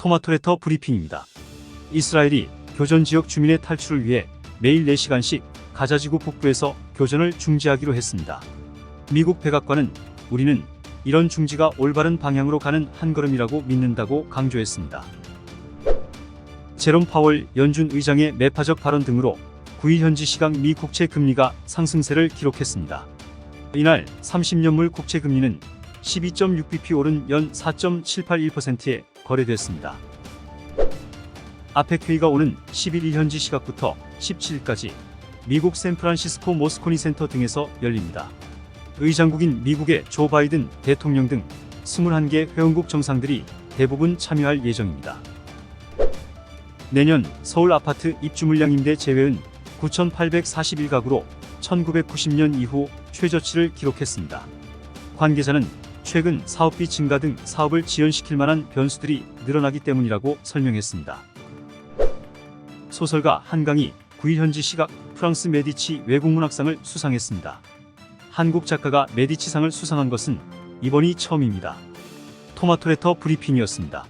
토마토레터 브리핑입니다. 이스라엘이 교전 지역 주민의 탈출을 위해 매일 4시간씩 가자지구 북부에서 교전을 중지하기로 했습니다. 미국 백악관은 우리는 이런 중지가 올바른 방향으로 가는 한 걸음이라고 믿는다고 강조했습니다. 제롬 파월 연준 의장의 매파적 발언 등으로 9일 현지 시각 미 국채 금리가 상승세를 기록했습니다. 이날 30년물 국채 금리는 12.6bp 오른 연 4.781%에 거래됐습니다. 아펙 회의가 오는 11일 현지 시각부터 17일까지 미국 샌프란시스코 모스코니 센터 등에서 열립니다. 의장국인 미국의 조 바이든 대통령 등 21개 회원국 정상들이 대부분 참여할 예정입니다. 내년 서울 아파트 입주 물량 임대 제외은 9,841가구로 1990년 이후 최저치를 기록했습니다. 관계자는 최근 사업비 증가 등 사업을 지연시킬 만한 변수들이 늘어나기 때문이라고 설명했습니다. 소설가 한강이 9일 현지 시각 프랑스 메디치 외국문학상을 수상했습니다. 한국 작가가 메디치상을 수상한 것은 이번이 처음입니다. 토마토레터 브리핑이었습니다.